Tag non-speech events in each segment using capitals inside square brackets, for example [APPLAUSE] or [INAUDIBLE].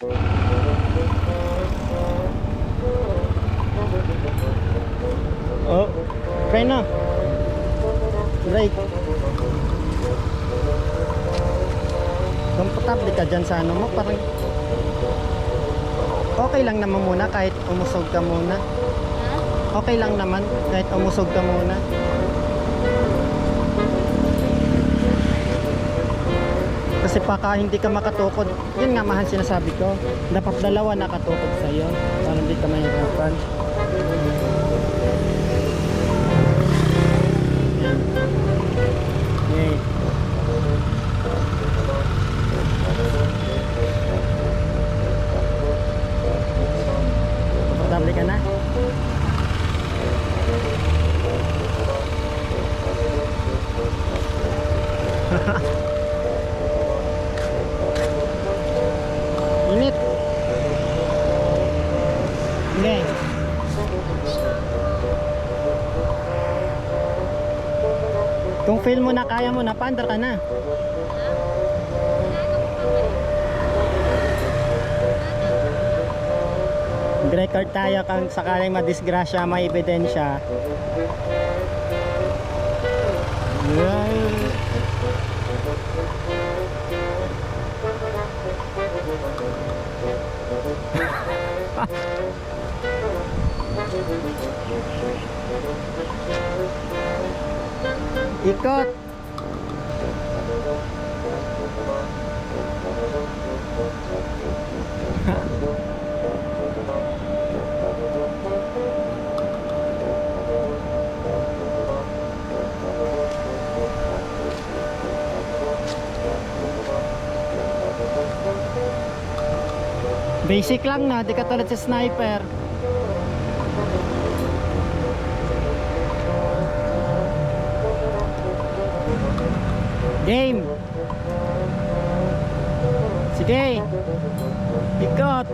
Oh, try na. Right. Komportable ka dyan sa ano mo, parang okay lang naman muna kahit umusog ka muna. Okay lang naman kahit umusog ka muna. Kasi baka hindi ka makatukod. Yun nga mahal sinasabi ko. Dapat dalawa nakatukod sa'yo para hindi ka mahirapan. Kung feel mo na kaya mo na, paandar ka na. Record tayo kung sakaling madisgrasya, may ebidensya. Yan. Ikot. Basic lang na, di ka tulad sa sniper. Game. Sige. Ikot.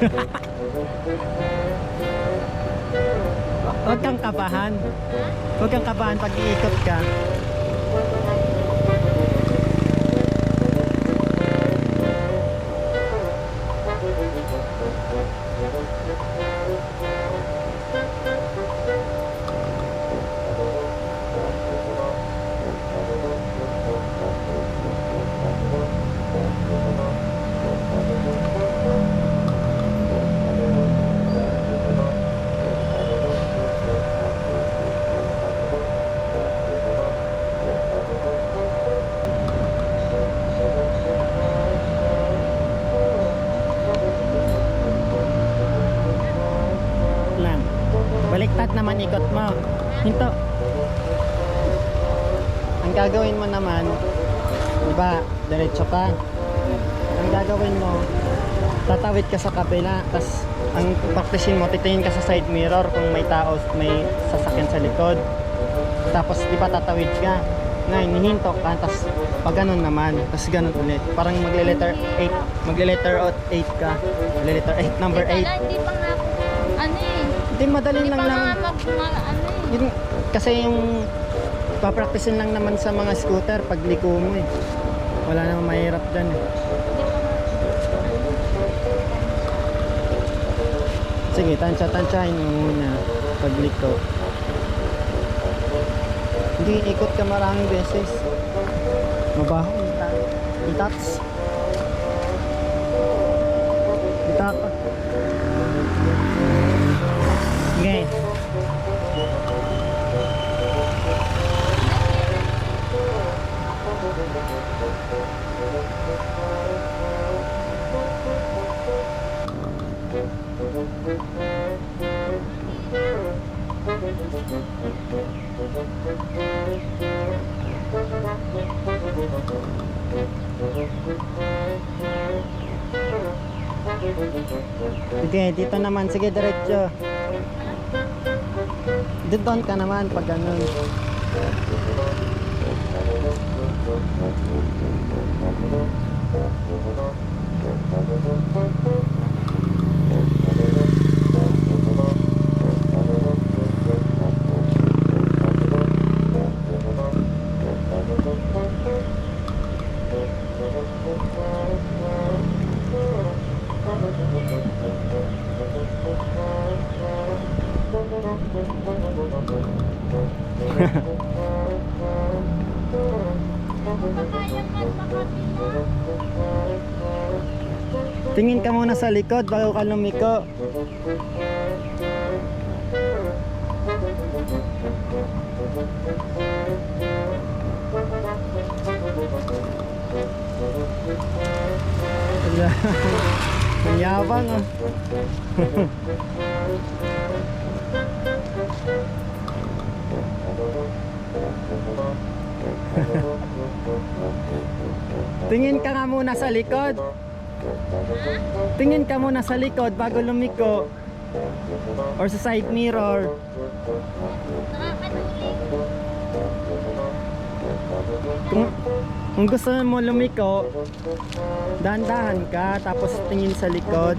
[LAUGHS] Huwag kang kabahan. Huwag kang kabahan pag iikot ka. Baliktad naman ikot mo. Hinto. Ang gagawin mo naman, di ba, diretso ka. Ang gagawin mo, tatawid ka sa kabila, tas ang practicein mo, titingin ka sa side mirror kung may tao, may sasakyan sa likod. Tapos, di ba, tatawid ka. Ngayon, hihinto ka, tas pag ganun naman, tas ganun ulit. Parang magle-letter 8, magle-letter 8 ka. Magle-letter 8, number 8. Hindi, madali Hindi lang pa nga naman. mag, mag, ano eh. Yun, kasi yung papraktisin lang naman sa mga scooter pag liko mo eh. Wala namang mahirap dyan eh. Sige, tansya-tansyahin mo muna pag liko. Hindi, ikot ka maraming beses. Mabaho. Itats. Ita Okay. Sige, dito naman. Sige, diretso. Dito doon ka naman pag ganun. [LAUGHS] Tingin ka muna sa likod bago ka lumiko. [LAUGHS] Ang yabang ah. [LAUGHS] Tingin ka nga muna sa likod. Tingin ka muna sa likod bago lumiko. Or sa side mirror. Kung, kung gusto mo lumiko, dahan-dahan ka, tapos tingin sa likod.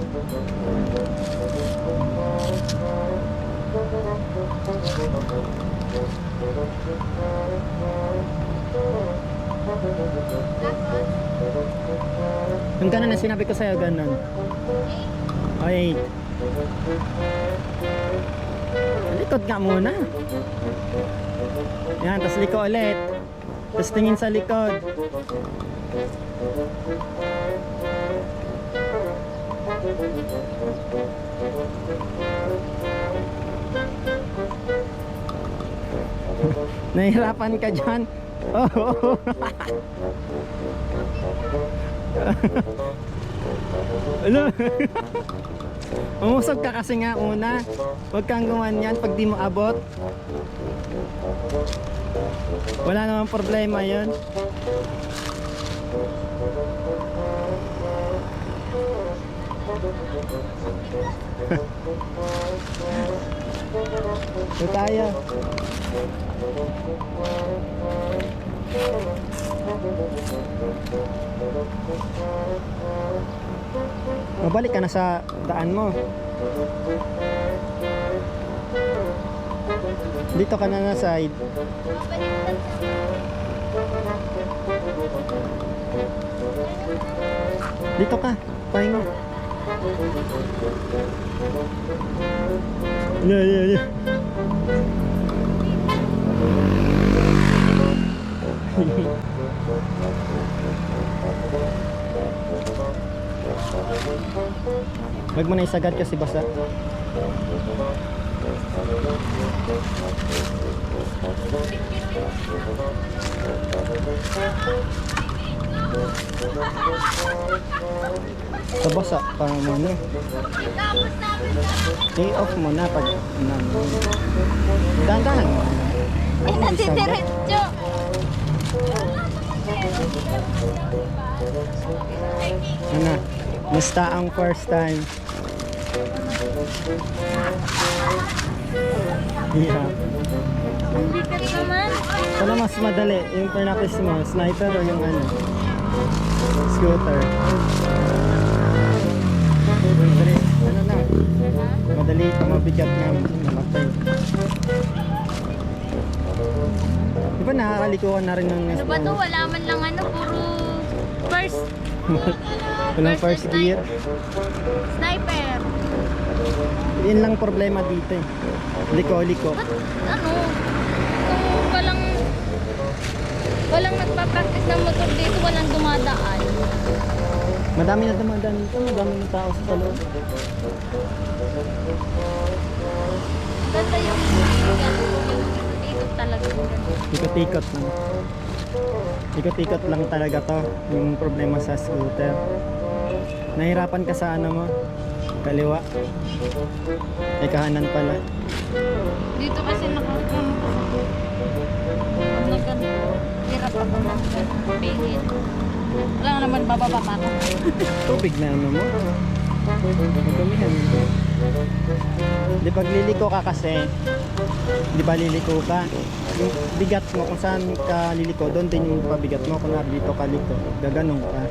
Yung ganun na sinabi ko sa'yo, ganun. Okay. Likod nga muna. Yan, tapos liko ulit. Tapos tingin sa likod. Nahihirapan ka dyan. Oo. [LAUGHS] Ano? [LAUGHS] Umusog ka kasi nga una. Huwag kang gumanyan pag di mo abot. Wala namang problema yun. [LAUGHS] Ito tayo. Mabalik ka na sa daan mo. Dito ka na na side. Dito ka. Pahinga. Yeah, yeah, yeah. Huwag mo na isagad kasi basa. Sa basa, parang mo na. I-off mo na pag na. Dahan-dahan mo. Ay, natidiretso. Ano? Musta ang first time? Yeah. Ang bigat naman. Ano mas madali? Yung pernapis mo, sniper o yung ano? Scooter? Madali. Ano na? Madali mabigat nga namatay. Di ba nakakaliko ka na rin ng Ano ba to? Wala man lang ano, puro first [LAUGHS] Walang first gear. sniper. Yun lang problema dito eh. Liko-liko. Ba't ano? Kung walang walang nagpa-practice ng motor dito, walang dumadaan. Madami na dumadaan dito, madami na tao sa loob. Ganda yung dito talaga. Ikot-ikot lang. Ikot-ikot lang talaga to. Yung problema sa scooter. Nahirapan ka sa ano mo? Kaliwa. Ay kahanan pala. Dito kasi mag-bigit. Wala naman bababa pa ako. [LAUGHS] Tubig na ano mo. Magdamihan. Di pag liliko ka kasi, di ba liliko ka? Yung bigat mo kung saan ka liliko, doon din yung pabigat mo. Kung dito ka liko, gaganong ka.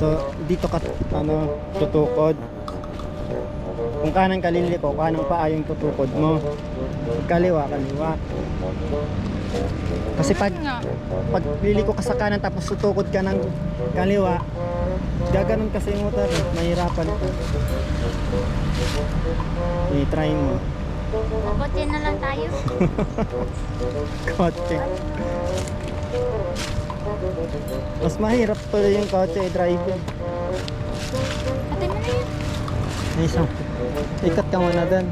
So, dito ka ano, tutukod. Kung kanan ka liliko, kanang paa yung tutukod mo. Kaliwa, kaliwa. Kasi pag pag liliko ka sa kanan tapos tutukod ka ng kaliwa, gaganon kasi yung motor, eh. mahirapan. I-try mo. Kotse na lang tayo. [LAUGHS] Kotse. Mas mahirap tuloy yung kotse i-driving. Ate mo na yun. Isang. Ikat ka muna doon.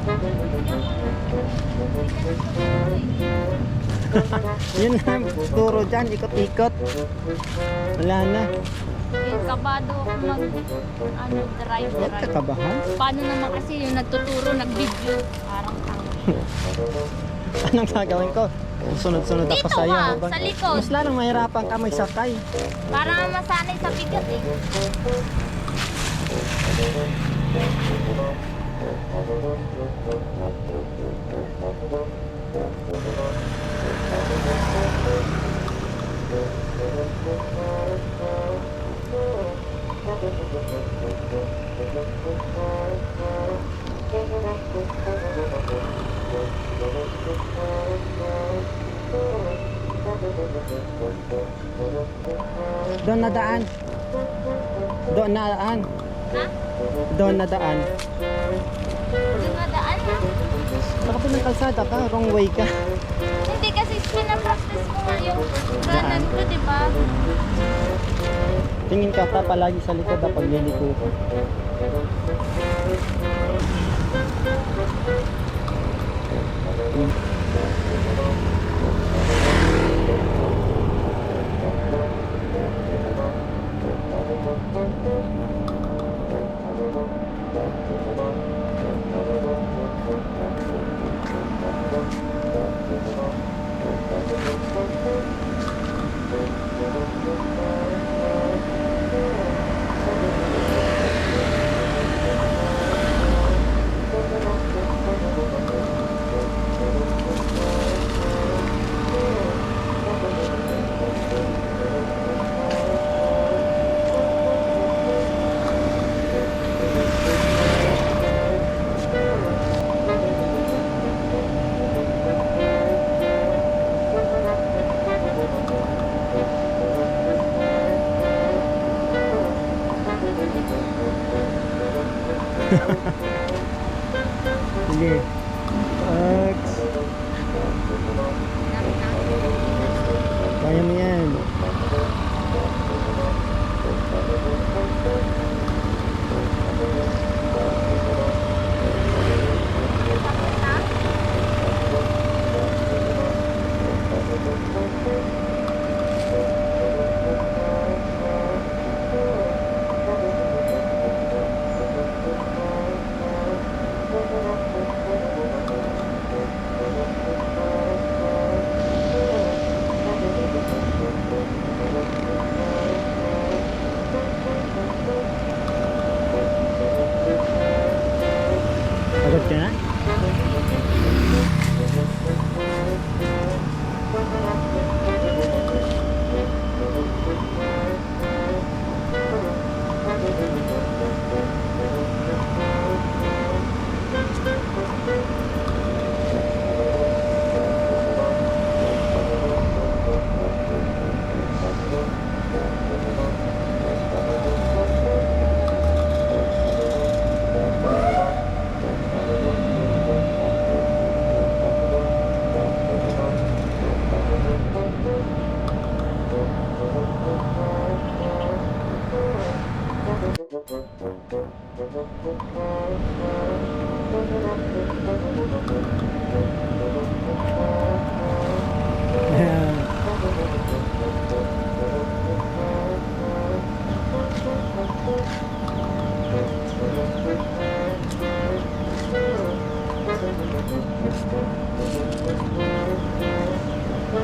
[LAUGHS] Yun na, turo dyan, ikot-ikot. Wala na. Yung kabado ako mag, ano, drive, Huwag ka drive. kabahan. Paano naman kasi yung nagtuturo, nag-video. Parang tanga. [LAUGHS] Anong gagawin ko? Sunod-sunod ako Dito sa'yo. ka, habang- sa likod. Mas lalong mahirapan ka may sakay. Para masanay sa bigat eh. Doon na daan. Doon na daan. Ha? Doon na daan. Doon nga daan ha? Sa kabilang kalsada ka, wrong way ka. Hindi kasi pinapractice ko nga yung ranan ko, di ba? Tingin ka pa palagi sa likod kapag liliko ka. Sige.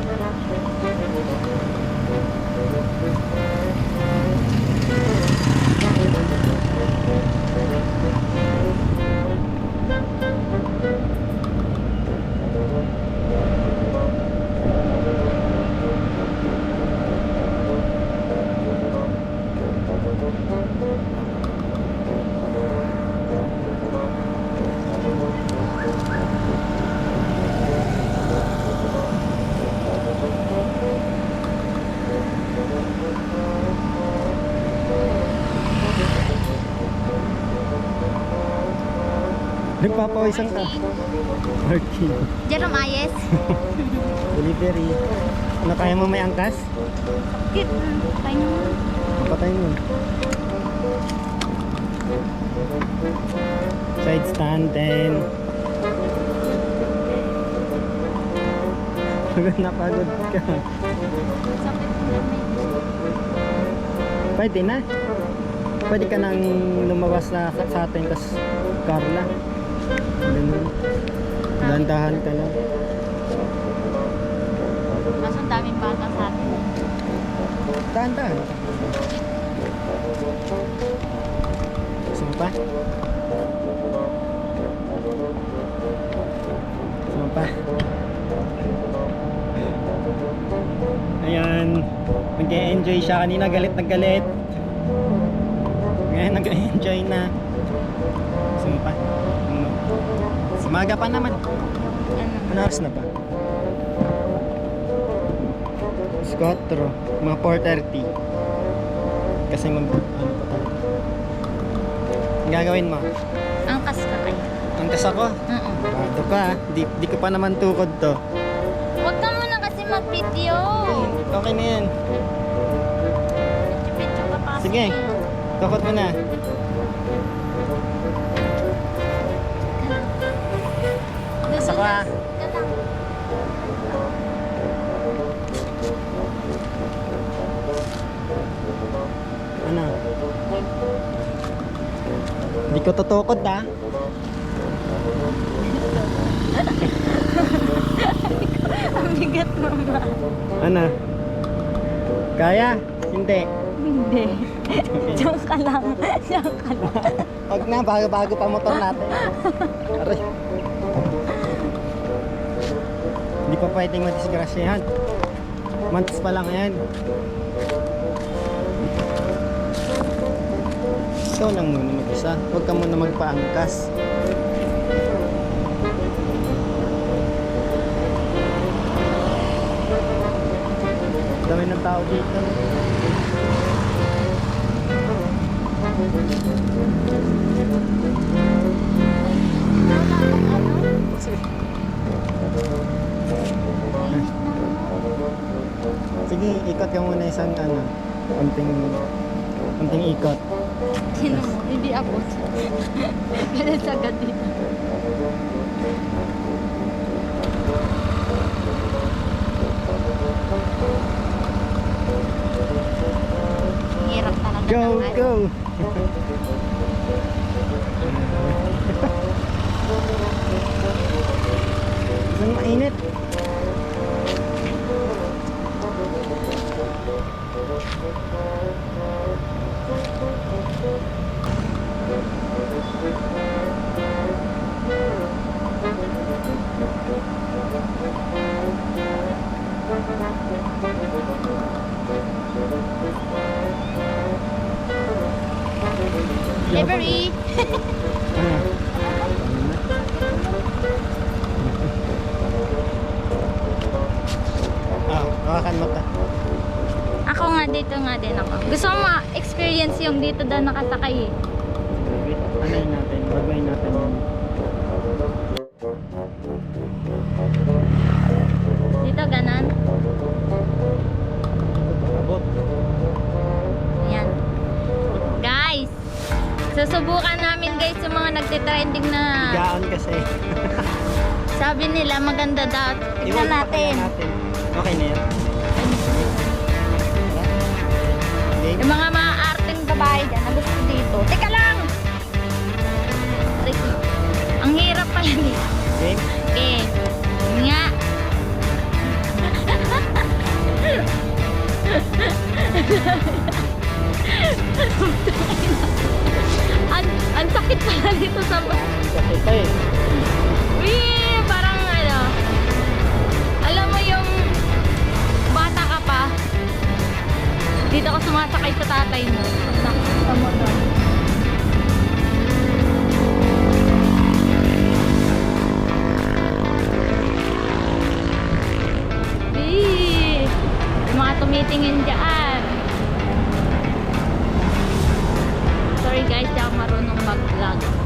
Thank you. Nagpapawisan ka. Martin. Jerome Ayes. [LAUGHS] Delivery. Ano kaya mo may angkas? Kit. Tayo naman. Papatay mo. Side stand then Pagod na pagod ka. Mo na. Pwede na. Pwede ka nang lumabas na sa, atin tas Carla. Ganun. Dandahan ka lang. Kaso ang daming bata sa atin. Dahan-dahan. Saan pa? Saan pa? Ayan. Nag-enjoy siya. Kanina galit na galit. Ngayon nag-enjoy na. Saan pa? Umaga pa naman. Ano? Oras na ba? Squatro. Mga 4.30. Kasi mag... Ano pa tayo? Ang gagawin mo? Angkas ka kaya. Angkas ako? Oo. Bato ka. ah. Di, di ko pa naman tukod to. Huwag ka muna kasi mag-video. Okay na yan. Sige. Tukod mo na. Hindi ko tutukod ah. Ang bigat mama. Ano? Kaya? Hindi. Hindi. Diyan ka lang. Diyan ka lang. Huwag na, bago-bago pa motor natin. Aray. Hindi pa pwedeng madisgrasyahan. Months pa lang yan. Ikaw lang muna mag-isa. Huwag ka muna magpaangkas. Dami ng tao dito. Sige, ikot ka muna isang ano, konting, konting ikot. Mo? Hindi ako. Ganun sagad dito. Hirap talaga. Go, go! Isang mainit. Delivery. Ah, hawakan mo ta. Ako nga dito nga din ako. Gusto mo ma-experience yung dito daw nakasakay eh. Ano natin? Bagay natin yun. Dito ganan. Abot. Ayan. Guys, susubukan namin guys yung mga nagtitrending na Gaan kasi. [LAUGHS] sabi nila maganda daw. Tignan natin. natin. Okay na yan. Yung mga maaarting babae dyan na gusto dito. Teka lang! Ricky, ang hirap pala dito. Okay. Yun nga. [LAUGHS] ang, ang sakit pala dito sa... Kasi pa eh. Wee! Dito ako sumasakay sa tatay mo. Sa, sa motor. Yung mga tumitingin dyan. Sorry guys, di ako marunong mag-vlog.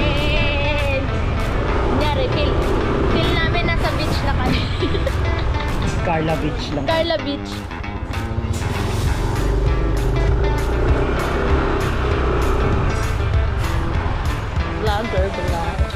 And, nyari, feel, feel namin nasa beach na kami. [LAUGHS] Carla Beach lang. Carla Beach. Vlogger, vlogger.